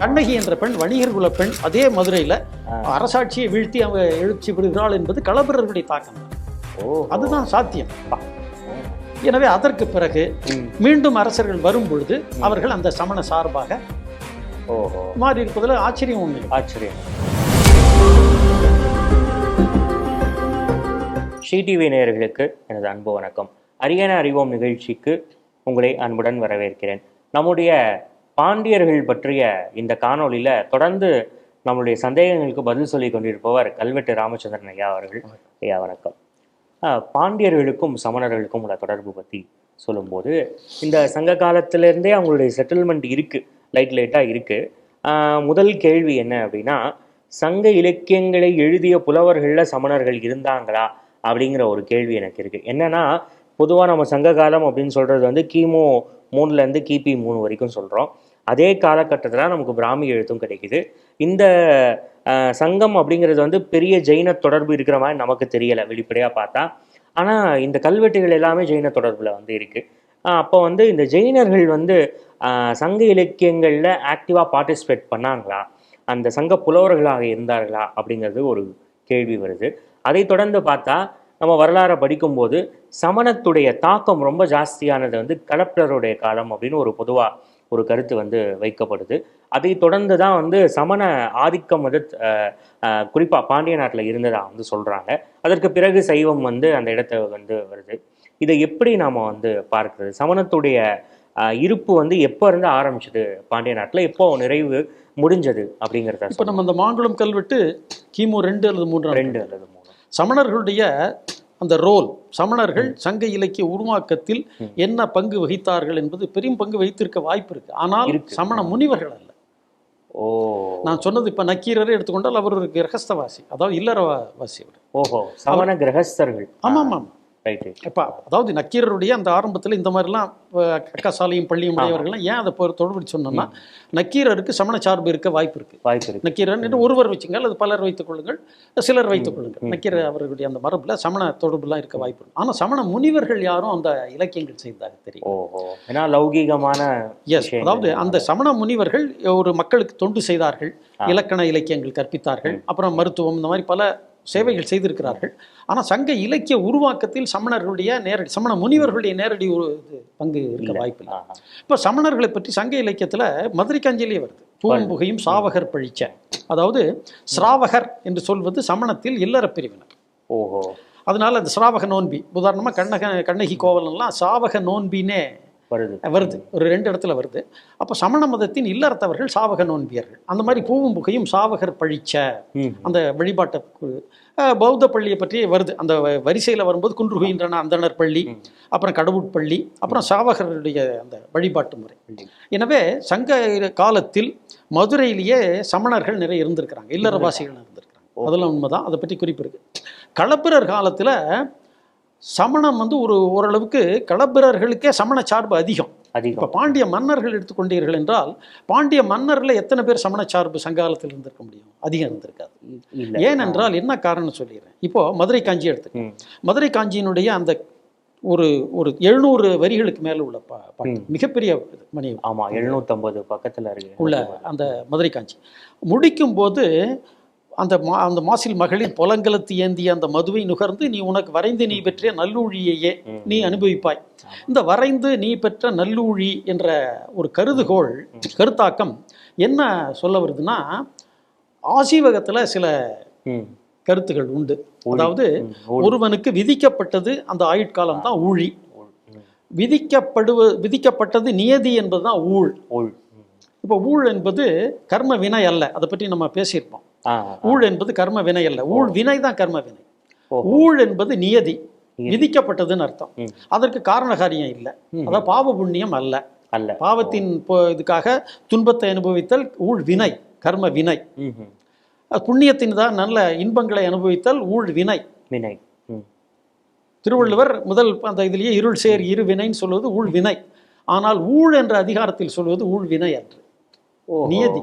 கண்ணகி என்ற பெண் வணிகர் குல பெண் அதே மதுரையில. அரசாட்சியை வீழ்த்தி அவங்க எழுச்சி பெறுகிறாள் என்பது களப்பிரர்களுடைய தாக்கம். அதுதான் சாத்தியம். எனவே அதற்கு பிறகு. மீண்டும் அரசர்கள் வரும் பொழுது அவர்கள் அந்த சமண சார்பாக ஓஹோ. மாறி இருப்பதில் ஆச்சரியம் ஒன்று ஆச்சரியம். டிவி நேயர்களுக்கு எனது அன்பு வணக்கம். அரியன அறிவோம் நிகழ்ச்சிக்கு உங்களை அன்புடன் வரவேற்கிறேன். நம்முடைய பாண்டியர்கள் பற்றிய இந்த காணொளியில தொடர்ந்து நம்முடைய சந்தேகங்களுக்கு பதில் சொல்லி கொண்டிருப்பவர் கல்வெட்டு ராமச்சந்திரன் ஐயா அவர்கள். ஐயா வணக்கம். பாண்டியர்களுக்கும் சமணர்களுக்கும் உள்ள தொடர்பு பற்றி சொல்லும்போது இந்த சங்க காலத்திலேருந்தே அவங்களுடைய செட்டில்மெண்ட் இருக்கு லைட் லைட்டாக இருக்கு. முதல் கேள்வி என்ன அப்படின்னா சங்க இலக்கியங்களை எழுதிய புலவர்களில் சமணர்கள் இருந்தாங்களா அப்படிங்கிற ஒரு கேள்வி எனக்கு இருக்கு. என்னன்னா பொதுவாக நம்ம சங்க காலம் அப்படின்னு சொல்றது வந்து கிமு மூணுலேருந்து கிபி மூணு வரைக்கும் சொல்கிறோம் அதே காலகட்டத்தில் நமக்கு பிராமி எழுத்தும் கிடைக்குது. இந்த சங்கம் அப்படிங்கிறது வந்து பெரிய ஜெயின தொடர்பு இருக்கிற மாதிரி நமக்கு தெரியலை வெளிப்படையாக பார்த்தா. ஆனால் இந்த கல்வெட்டுகள் எல்லாமே ஜெயின தொடர்பில் வந்து இருக்குது அப்போ வந்து இந்த ஜெயினர்கள் வந்து சங்க இலக்கியங்களில் ஆக்டிவாக பார்ட்டிசிபேட் பண்ணாங்களா? அந்த சங்க புலவர்களாக இருந்தார்களா? அப்படிங்கிறது ஒரு கேள்வி வருது. அதை தொடர்ந்து பார்த்தா நம்ம வரலாறை படிக்கும்போது சமணத்துடைய தாக்கம் ரொம்ப ஜாஸ்தியானது வந்து கலெக்டருடைய காலம் அப்படின்னு ஒரு பொதுவாக ஒரு கருத்து வந்து வைக்கப்படுது. அதை தொடர்ந்து தான் வந்து சமண ஆதிக்கம் வந்து குறிப்பாக பாண்டிய நாட்டில் இருந்ததா வந்து சொல்கிறாங்க அதற்கு பிறகு சைவம் வந்து அந்த இடத்த வந்து வருது. இதை எப்படி நாம் வந்து பார்க்கிறது? சமணத்துடைய இருப்பு வந்து எப்போ இருந்து ஆரம்பிச்சது பாண்டிய நாட்டில்? எப்போ நிறைவு முடிஞ்சது அப்படிங்கிறத இப்போ நம்ம அந்த மாங்குளம் கல்வெட்டு கிமு ரெண்டு அல்லது மூன்றாம் ரெண்டு அல்லது மூணு. சமணர்களுடைய அந்த ரோல் சமணர்கள் சங்க இலக்கிய உருவாக்கத்தில். என்ன பங்கு வகித்தார்கள் என்பது பெரும் பங்கு வகித்திருக்க வாய்ப்பு இருக்கு. ஆனால். சமண முனிவர்கள் அல்ல. ஓ. நான் சொன்னது இப்ப நக்கீரரை எடுத்துக்கொண்டால் அவர் ஒரு கிரகஸ்தவாசி அதாவது இல்லறவாசி அவர். ஓஹோ சமண கிரகஸ்தர்கள். ஆமாம் ஆமாம். ரைட் எப்பா அதாவது நக்கீரருடைய அந்த ஆரம்பத்தில் இந்த மாதிரிலாம் அக்காசாலையும் பள்ளியும் உடையவர்கள்லாம் ஏன் அதை தொடர்பு சொன்னோம்னா நக்கீரருக்கு சமண சார்பு இருக்க வாய்ப்பு இருக்கு. வாய்ப்பு இருக்கு. நக்கீரன் என்று ஒருவர் வச்சுங்க அல்லது பலர் வைத்துக் கொள்ளுங்கள் சிலர் வைத்துக் கொள்ளுங்கள். நக்கீரர் அவர்களுடைய அந்த மரபுல சமண தொடர்புலாம் இருக்க வாய்ப்பு இருக்கு. ஆனா சமண முனிவர்கள் யாரும் அந்த இலக்கியங்கள் செய்ததாக தெரியும். ஏன்னா லௌகீகமான எஸ். அதாவது அந்த சமண முனிவர்கள் ஒரு மக்களுக்கு தொண்டு செய்தார்கள். இலக்கண இலக்கியங்கள் கற்பித்தார்கள் அப்புறம் மருத்துவம் இந்த மாதிரி பல சேவைகள் செய்திருக்கிறார்கள். ஆனா சங்க இலக்கிய உருவாக்கத்தில் சமணர்களுடைய நேரடி சமண முனிவர்களுடைய நேரடி பங்கு இருக்க வாய்ப்பு இல்லை. இப்போ சமணர்களை பற்றி சங்க இலக்கியத்துல மதுரை காஞ்சியிலே வருது. பூம்புகையும் சாவகர் பழிச்ச. அதாவது ஸ்ராவகர் என்று சொல்வது சமணத்தில் இல்லற பிரிவினர். ஓஹோ. அதனால அந்த ஸ்ராவக நோன்பி உதாரணமா கண்ணக கண்ணகி கோவலன்லாம் சாவக நோன்பினே வருது. வருது. ஒரு ரெண்டு இடத்துல வருது. அப்போ சமண மதத்தின் இல்லறத்தவர்கள் சாவக நோன்பியர்கள். அந்த மாதிரி பூவும் புகையும் சாவகர் பழிச்ச. அந்த வழிபாட்டை பௌத்த பள்ளியை பற்றி வருது. அந்த வரிசையில வரும்போது குன்றுகுகின்றன அந்தணர் பள்ளி. அப்புறம் கடவுட்பள்ளி அப்புறம் சாவகருடைய அந்த வழிபாட்டு முறை. எனவே சங்க காலத்தில் மதுரையிலேயே சமணர்கள் நிறைய இருந்திருக்கிறாங்க. இல்லறவாசிகள் இருந்திருக்கிறாங்க. அதெல்லாம் உண்மைதான். அதை பற்றி குறிப்பு இருக்கு. களப்பிரர் காலத்துல சமணம் வந்து ஒரு ஓரளவுக்கு களப்பிரர்களுக்கே சமண சார்பு அதிகம். இப்போ பாண்டிய மன்னர்கள் எடுத்துக்கொண்டீர்கள் என்றால் பாண்டிய மன்னர்ல எத்தனை பேர் சமண சார்பு சங்ககாலத்தில் இருந்திருக்க முடியும்? அதிகம் இருந்திருக்காது. ஏனென்றால் என்ன காரணம் சொல்லிடுறேன். இப்போ மதுரை காஞ்சி எடுத்து. மதுரை காஞ்சியினுடைய அந்த ஒரு ஒரு எழுநூறு வரிகளுக்கு மேல உள்ள பா பாட்டு. மிகப்பெரிய மணி ஆமா எழுநூத்தம்பது பக்கத்துல இருக்கு. உள்ள அந்த மதுரை காஞ்சி. முடிக்கும்போது அந்த மா அந்த மாசில் மகளிர் புலங்கலத்து ஏந்திய அந்த மதுவை நுகர்ந்து நீ உனக்கு வரைந்து நீ பெற்ற நல்லூழியையே. நீ அனுபவிப்பாய் இந்த வரைந்து நீ பெற்ற நல்லூழி என்ற ஒரு கருதுகோள் கருத்தாக்கம் என்ன சொல்ல வருதுன்னா ஆசீவகத்துல சில. கருத்துகள் உண்டு. அதாவது. ஒருவனுக்கு விதிக்கப்பட்டது அந்த ஆயுட்காலம் தான் ஊழி. விதிக்கப்படுவ விதிக்கப்பட்டது நியதி என்பதுதான் ஊழ் ஊழ். இப்போ ஊழ் என்பது கர்ம வினை அல்ல அதை பற்றி நம்ம பேசியிருப்போம் ஊழ் என்பது கர்ம வினை அல்ல ஊழ் வினை தான் கர்ம வினை. ஊழ் என்பது நியதி. விதிக்கப்பட்டதுன்னு அர்த்தம். அதற்கு காரண காரியம் இல்லை. அதாவது பாவ புண்ணியம் அல்ல. அல்ல பாவத்தின் இதுக்காக துன்பத்தை அனுபவித்தல் ஊழ் வினை கர்ம வினை புண்ணியத்தின் தான் நல்ல இன்பங்களை அனுபவித்தல் ஊழ் வினை. வினை. திருவள்ளுவர் முதல் அந்த இதுலயே இருள் சேர் இரு வினைன்னு சொல்வது ஊழ் வினை. ஆனால் ஊழ் என்ற அதிகாரத்தில் சொல்வது ஊழ் வினை அன்று. நியதி.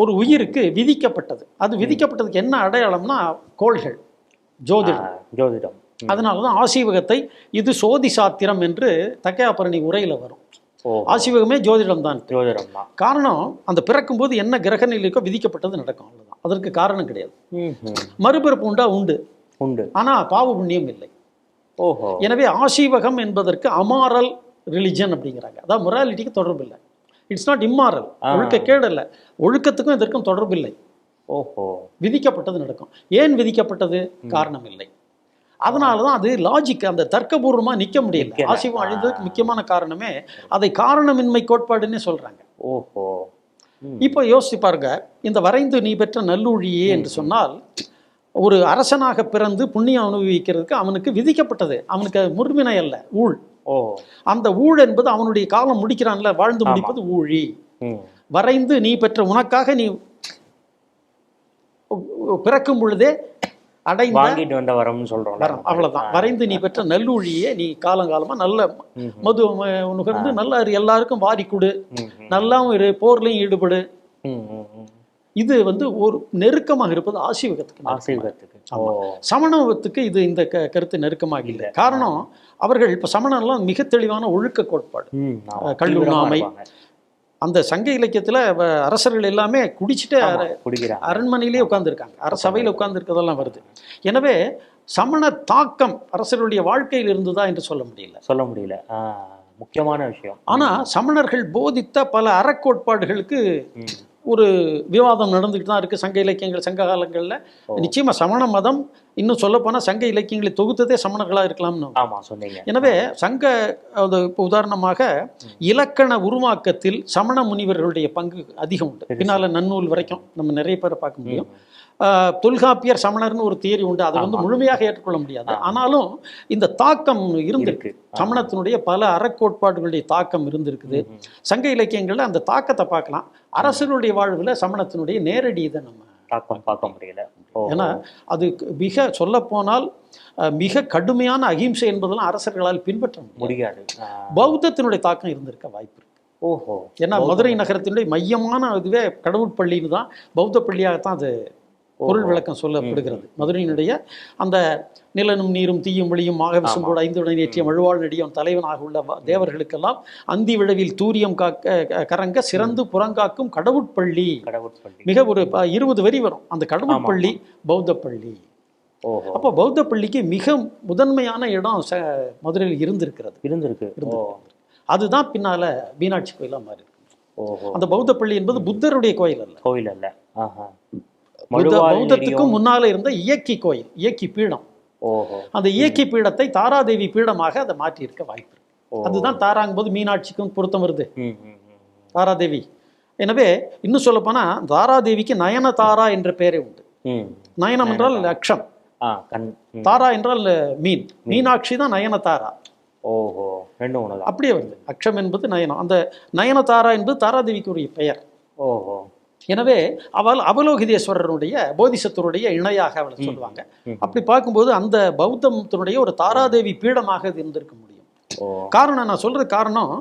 ஒரு உயிருக்கு விதிக்கப்பட்டது. அது விதிக்கப்பட்டதுக்கு என்ன அடையாளம்னா கோள்கள் ஜோதிடம். ஜோதிடம். அதனால தான் ஆசீவகத்தை இது சோதி சாத்திரம் என்று தக்கையாபரணி உரையில வரும். ஆசிவகமே ஜோதிடம் தான் ஜோதிடம் தான் காரணம் அந்த பிறக்கும்போது என்ன கிரக நிலைக்கோ விதிக்கப்பட்டது நடக்கும் அவ்வளவுதான். அதற்கு காரணம் கிடையாது. மறுபிறப்பு உண்டா? உண்டு. உண்டு. ஆனா பாவ புண்ணியம் இல்லை. ஓஹோ. எனவே ஆசீவகம் என்பதற்கு அமாரல் ரிலிஜன் அப்படிங்கிறாங்க. அதாவது மொராலிட்டிக்கு தொடர்பு இல்லை. It's not immoral. ஒழுக்க கேடு இல்லை ஒழுக்கத்துக்கும் இதற்கும் தொடர்பு இல்லை. ஓஹோ. விதிக்கப்பட்டது நடக்கும். ஏன் விதிக்கப்பட்டது? காரணம் இல்லை அதனால தான் அது லாஜிக் அந்த தர்க்கபூர்வமாக நிற்க முடியல. ஆசிவம் அழிந்ததுக்கு முக்கியமான காரணமே அதை காரணமின்மை கோட்பாடுன்னே சொல்றாங்க. ஓஹோ. இப்போ யோசிச்சு பாருங்க. இந்த வரைந்து நீ பெற்ற நல்லூழியே என்று சொன்னால் ஒரு அரசனாக பிறந்து புண்ணியம் அனுபவிக்கிறதுக்கு அவனுக்கு விதிக்கப்பட்டது. அவனுக்கு முர்மினை அல்ல. ஊழ். ஓ. அந்த ஊழ் என்பது அவனுடைய காலம் முடிக்கிறான்ல வாழ்ந்து. முடிப்பது ஊழி. வரைந்து நீ பெற்ற உனக்காக நீ பிறக்கும் பொழுதே அடைந்த வாங்கிட்டு வந்த வரம்னு சொல்றோம் வரம். அவ்வளவுதான். வரைந்து நீ பெற்ற நல்லூழியே நீ காலங்காலமா நல்ல மது நுகர்ந்து நல்ல எல்லாருக்கும் வாரி கொடு. நல்லாவும் இரு போர்லையும் ஈடுபடு. இது வந்து ஒரு நெருக்கமாக இருப்பது ஆசீவகத்துக்கு ஓ. சமணத்துக்கு இது இந்த க- கருத்து நெருக்கமாக இல்லை. காரணம் அவர்கள் இப்ப சமணம்லாம் மிக தெளிவான ஒழுக்க கோட்பாடு. ம் ஆமா. கல் தீவிரமா உண்ணாமை. இருப்பாங்க. அந்த சங்க இலக்கியத்துல அரசர்கள் எல்லாமே குடிச்சிட்டு ஆமா, அர- குடிக்கிறாங்க. அரண்மனையிலே உட்கார்ந்துருக்காங்க. அரசவையில் உட்கார்ந்துருக்கதெல்லாம் வருது. எனவே சமண தாக்கம் அரசர்களுடைய வாழ்க்கையில் இருந்ததா என்று சொல்ல முடியல. சொல்ல முடியல. முக்கியமான விஷயம். ஆனா சமணர்கள் போதித்த பல அறக்கோட்பாடுகளுக்கு. ஒரு விவாதம் நடந்துகிட்டு தான் இருக்கு சங்க இலக்கியங்கள் சங்க காலங்கள்ல. ஓ. நிச்சயமா சமண மதம் இன்னும் சொல்லப்போனா சங்க இலக்கியங்களை தொகுத்ததே சமணர்களா இருக்கலாம்னு. ஆமா சொன்னீங்க. எனவே சங்க அது இப்போ உதாரணமாக இலக்கண உருவாக்கத்தில் சமண முனிவர்களுடைய பங்கு அதிகம் உண்டு. பின்னால நன்னூல் வரைக்கும் நம்ம நிறைய பேரை பார்க்க முடியும். தொல்காப்பியர் சமணர்னு ஒரு தியரி உண்டு. அதை வந்து. முழுமையாக ஏற்றுக்கொள்ள முடியாது. ஆனாலும் இந்த தாக்கம் இருந்திருக்கு. சமணத்தினுடைய பல அறக்கோட்பாடுகளுடைய தாக்கம் இருந்திருக்குது. சங்க இலக்கியங்கள்ல அந்த தாக்கத்தை பார்க்கலாம். அரசர்களுடைய வாழ்வுல சமணத்தினுடைய நேரடி இதை நம்ம தாக்கம் பார்க்க முடியல. ஏன்னா அது மிக சொல்லப்போனால் மிக கடுமையான அகிம்சை என்பதெல்லாம் அரசர்களால் பின்பற்ற முடியாது. பௌத்தத்தினுடைய தாக்கம் இருந்திருக்க வாய்ப்பு இருக்கு. ஓஹோ. ஏன்னா. மதுரை நகரத்தினுடைய மையமான இதுவே கடவுள் பள்ளின்னு தான். பௌத்த பள்ளியாகத்தான் அது பொருள். விளக்கம் சொல்லப்படுகிறது. மதுரையினுடைய அந்த நிலனும் நீரும் தீயும் ஒளியும் மாகவிசும் கூட ஐந்துடன் ஏற்றிய மழுவாள் நடியம் தலைவனாக உள்ள தேவர்களுக்கெல்லாம் அந்தி விழவில் தூரியம் காக்க கரங்க சிறந்து புறங்காக்கும் கடவுட்பள்ளி. கடவுட்பள்ளி. மிக ஒரு இருபது வரி வரும். அந்த கடவுள் ஆமா, பள்ளி பௌத்த பள்ளி அப்போ பௌத்த பள்ளிக்கு மிக முதன்மையான இடம் மதுரையில் இருந்திருக்கிறது. இருந்திருக்கு. அதுதான் பின்னால மீனாட்சி கோயிலா மாறி அந்த பௌத்த பள்ளி என்பது புத்தருடைய கோயில் அல்ல. கோவில் அல்ல. பௌத்தத்துக்கும். முன்னால இருந்த இயக்கி கோயில் இயக்கி பீடம். அந்த இயக்கி பீடத்தை தாராதேவி பீடமாக அதை மாற்றி இருக்க. வாய்ப்பு. அதுதான் தாராங்கும்போது மீனாட்சிக்கும் பொருத்தம் வருது. தாராதேவி. எனவே இன்னும் சொல்லப்போனா தாராதேவிக்கு நயன தாரா என்ற பெயரே உண்டு. நயனம் என்றால் அக்ஷம் ஆ கண் ம். தாரா என்றால் மீன். மீனாட்சி தான் நயன தாரா. ஓஹோ. ரெண்டும் அப்படியே வருது. அக்ஷம் என்பது நயனம். அந்த நயனதாரா என்பது தாராதேவிக்குரிய பெயர். ஓஹோ. எனவே அவள் அவலோகிதேஸ்வரருடைய போதிசத்துவருடைய இணையாக அவளை சொல்லுவாங்க. அப்படி பார்க்கும்போது அந்த பௌத்தத்தினுடைய ஒரு தாராதேவி பீடமாக இது இருந்திருக்க முடியும். காரணம் நான் சொல்றது காரணம்.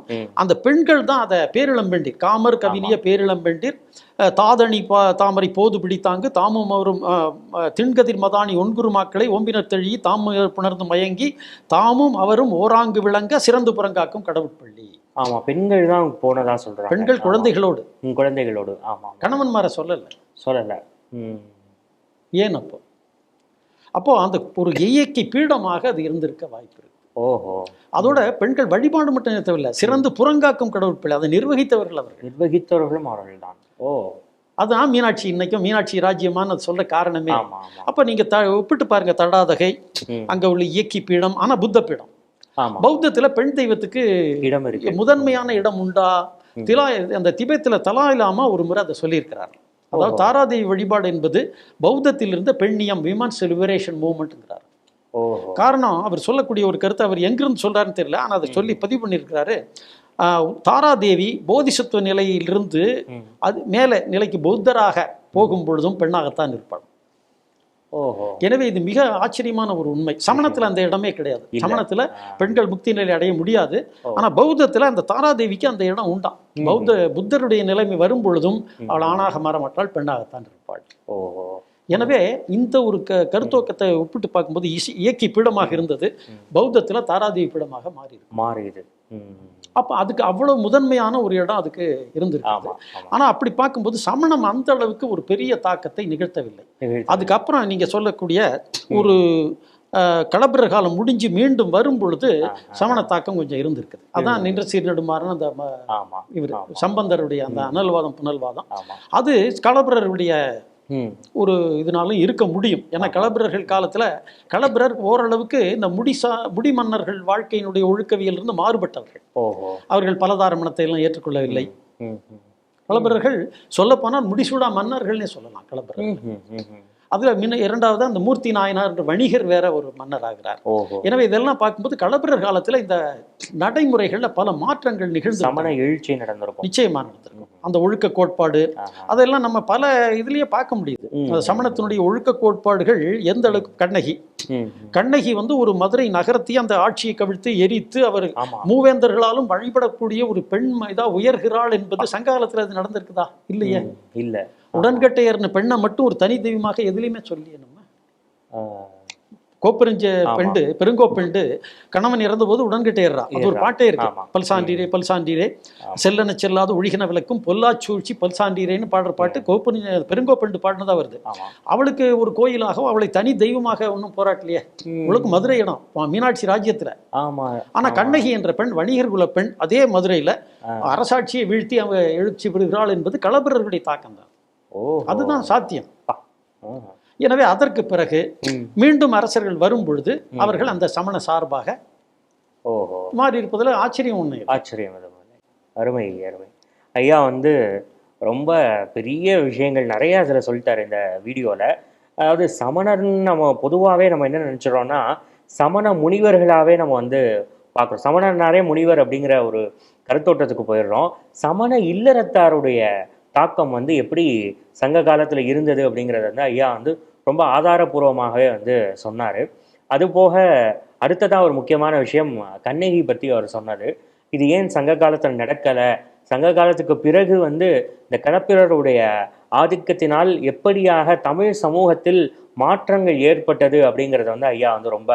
அந்த பெண்கள் தான் அதை பேரிளம்பெண்டிர் காமர் கவினிய பேரிளம்பெண்டிர் தாதணி பா தாமரை போது பிடித்தாங்கு தாமும் அவரும் திண்கதிர் மதானி ஒன்குரு மாக்களை ஓம்பினர் தெழி தாம் புணர்ந்து மயங்கி தாமும் அவரும் ஓராங்கு விளங்க சிறந்து புறங்காக்கும் கடவுட்பள்ளி. ஆமா பெண்கள் தான் போனதா சொல்றாங்க. பெண்கள். குழந்தைகளோடு. ம், குழந்தைகளோடு. ஆமா ஆமா. கணவன்மாரை சொல்லல. சொல்லல. ம். ஏன் அப்போ? அப்போ அந்த ஒரு இயற்கை பீடமாக அது இருந்திருக்க வாய்ப்பு இருக்கு. ஓஹோ. அதோட பெண்கள் வழிபாடு மட்டும் நிறுத்தவில்லை. சிறந்து புறங்காக்கும் கடவுட்பிள்ளை. அதை நிர்வகித்தவர்கள் அவர்கள். நிர்வகித்தவர்களும் அவர்கள் தான் ஓ. அதுதான் மீனாட்சி இன்னைக்கும் மீனாட்சி ராஜ்யமான்னு அது சொல்ற காரணமே. அப்ப நீங்க த ஒப்பிட்டு பாருங்க. தடாதகை. அங்க உள்ள இயக்கி பீடம் ஆனா புத்த பீடம். பௌத்தத்துல பெண் தெய்வத்துக்கு இடம் இருக்கு. முதன்மையான இடம் உண்டா? திலா அந்த திபெத்துல தலா இல்லாம ஒரு முறை அதை சொல்லியிருக்கிறார். அதாவது. தாராதேவி வழிபாடு என்பது பௌத்தத்தில் இருந்த பெண்ணியம் விமன்ஸ் லிபரேஷன் மூவ்மெண்ட்ங்கிறார் காரணம் அவர் சொல்லக்கூடிய ஒரு கருத்தை அவர் எங்கிருந்து சொல்றாருன்னு தெரியல ஆனா அதை சொல்லி பதிவு பண்ணியிருக்கிறாரு. தாராதேவி போதிசத்துவ நிலையிலிருந்து. அது மேலே நிலைக்கு பௌத்தராக போகும் பொழுதும் பெண்ணாகத்தான் இருப்பாள். எனவே இது மிக ஆச்சரியமான ஒரு உண்மை சமணத்துல அந்த இடமே கிடையாது. சமணத்துல. பெண்கள் முக்தி நிலை அடைய முடியாது. ஆனா பௌத்தத்துல அந்த தாராதேவிக்கு அந்த இடம் உண்டாம். பௌத்த புத்தருடைய நிலைமை வரும் பொழுதும். அவள் ஆணாக மாற மாட்டாள் பெண்ணாகத்தான் இருப்பாள் ஓஹோ எனவே இந்த ஒரு க கருத்தோக்கத்தை ஒப்பிட்டு பார்க்கும்போது இசி- இயக்கி பீடமாக இருந்தது. பௌத்தத்துல தாராதேவி பீடமாக மாறி இருக்கு மாறியது ம் அப்போ அதுக்கு அவ்வளோ முதன்மையான ஒரு இடம் அதுக்கு இருந்திருக்கு. ஆனால் அப்படி பார்க்கும்போது சமணம் அந்த அளவுக்கு ஒரு பெரிய தாக்கத்தை நிகழ்த்தவில்லை. அதுக்கப்புறம் நீங்க சொல்லக்கூடிய ஒரு அஹ், களப்பிரர் காலம் முடிஞ்சு மீண்டும் வரும் பொழுது. சமண தாக்கம் கொஞ்சம் இருந்திருக்குது. அதான் நின்ற சீர்நெடுமாறன் அந்த ம- ஆமா இவர். சம்பந்தருடைய அந்த அனல்வாதம் புனல்வாதம். அது களப்பிரருடைய ஒரு இதனாலும் இருக்க முடியும். ஏன்னா களப்பிரர்கள் காலத்துல களப்பிரர் ஓரளவுக்கு இந்த முடிசா முடி மன்னர்கள் வாழ்க்கையினுடைய ஒழுக்கவியல் இருந்து மாறுபட்டவர்கள் அவர்கள் பலதாரமணத்தை எல்லாம் ஏற்றுக்கொள்ளவில்லை. களப்பிரர்கள் சொல்லப்போனால் முடிசூடா மன்னர்கள்னே சொல்லலாம் களப்பிரர். அதுல முன்ன இரண்டாவது அந்த மூர்த்தி நாயனார் என்ற வணிகர் வேற ஒரு மன்னர் ஆகிறார் எனவே இதெல்லாம் பார்க்கும்போது களப்பிரர் காலத்துல இந்த நடைமுறைகள்ல பல மாற்றங்கள் நிகழ்ந்து சமண எழுச்சி நடந்திருக்கும். நிச்சயமா நடந்திருக்கும். அந்த ஒழுக்க கோட்பாடு. அதெல்லாம் நம்ம பல இதுலயே பார்க்க முடியுது. சமணத்தினுடைய ஒழுக்க கோட்பாடுகள் எந்த அளவுக்கு கண்ணகி. கண்ணகி வந்து ஒரு மதுரை நகரத்தை அந்த ஆட்சியை கவிழ்த்து எரித்து அவர் மூவேந்தர்களாலும் வழிபடக்கூடிய ஒரு பெண் இதா உயர்கிறாள் என்பது சங்ககாலத்துல அது நடந்திருக்குதா? இல்லையே. இல்ல. உடன்கட்டையர்னு பெண்ணை மட்டும் ஒரு தனி தெய்வமாக எதுலையுமே சொல்லியே நம்ம. கோப்பெருஞ்ச. பெண்டு பெருங்கோப்பெண்டு கணவன் இறந்தபோது உடன்கிட்டேறா அது ஒரு. பாட்டே இருக்கு. பல்சாண்டீரே பல்சாண்டீரே. செல்லன செல்லாத ஒழிகின விளக்கும் பொல்லாச்சூழ்ச்சி பல்சாண்டீரேன்னு பாடுற பாட்டு கோப்பெருஞ்ச பெருங்கோப்பெண்டு பாடினதா வருது. அவளுக்கு ஒரு கோயிலாக அவளை தனி தெய்வமாக ஒன்றும் போராட்டலையே. அவளுக்கு மதுரை இடம். மீனாட்சி ராஜ்யத்துல. ஆனா கண்ணகி என்ற பெண் வணிகர் குல பெண் அதே மதுரையில. அரசாட்சியை வீழ்த்தி அவ எழுச்சி விடுகிறாள் என்பது களப்பிரர்களுடைய தாக்கம் தான் அதுதான் சாத்தியம். எனவே அதற்கு பிறகு. மீண்டும் அரசர்கள் வரும் பொழுது அவர்கள் அந்த சமண சார்பாக ஓஹோ. மாறி இருப்பதில் ஆச்சரியம் இல்லை. ஆச்சரியம். அருமை அருமை. ஐயா வந்து ரொம்ப பெரிய விஷயங்கள் நிறைய அதில் சொல்லிட்டாரு இந்த வீடியோவில் அதாவது சமணர்னு நம்ம பொதுவாகவே நம்ம என்ன நினச்சிடறோம்னா சமண முனிவர்களாகவே நம்ம வந்து பார்க்குறோம். சமணர்னாரே முனிவர் அப்படிங்கிற ஒரு கருத்தோட்டத்துக்கு போயிடுறோம். சமண இல்லறத்தாருடைய தாக்கம் வந்து எப்படி சங்க காலத்தில் இருந்தது அப்படிங்கிறத வந்து ஐயா வந்து ரொம்ப ஆதாரபூர்வமாகவே வந்து சொன்னார். அது போக அடுத்ததாக ஒரு முக்கியமான விஷயம் கண்ணகி பற்றி அவர் சொன்னார். இது ஏன் சங்க காலத்தில் நடக்கலை? சங்க காலத்துக்கு பிறகு வந்து இந்த களப்பிரருடைய ஆதிக்கத்தினால் எப்படியாக தமிழ் சமூகத்தில் மாற்றங்கள் ஏற்பட்டது அப்படிங்கிறத வந்து ஐயா வந்து ரொம்ப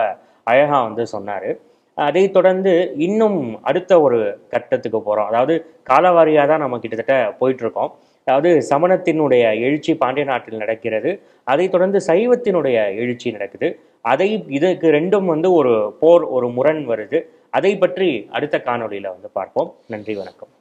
அழகாக வந்து சொன்னார். அதை தொடர்ந்து இன்னும் அடுத்த ஒரு கட்டத்துக்கு போகிறோம் அதாவது காலவாரியாக தான் நம்ம கிட்டத்தட்ட போயிட்டுருக்கோம் அதாவது சமணத்தினுடைய எழுச்சி பாண்டிய நாட்டில் நடக்கிறது. அதைத் தொடர்ந்து சைவத்தினுடைய எழுச்சி நடக்குது. அதை இதுக்கு ரெண்டும் வந்து ஒரு போர் ஒரு முரண் வருது. அதை பற்றி அடுத்த காணொலியில் வந்து பார்ப்போம். நன்றி வணக்கம்.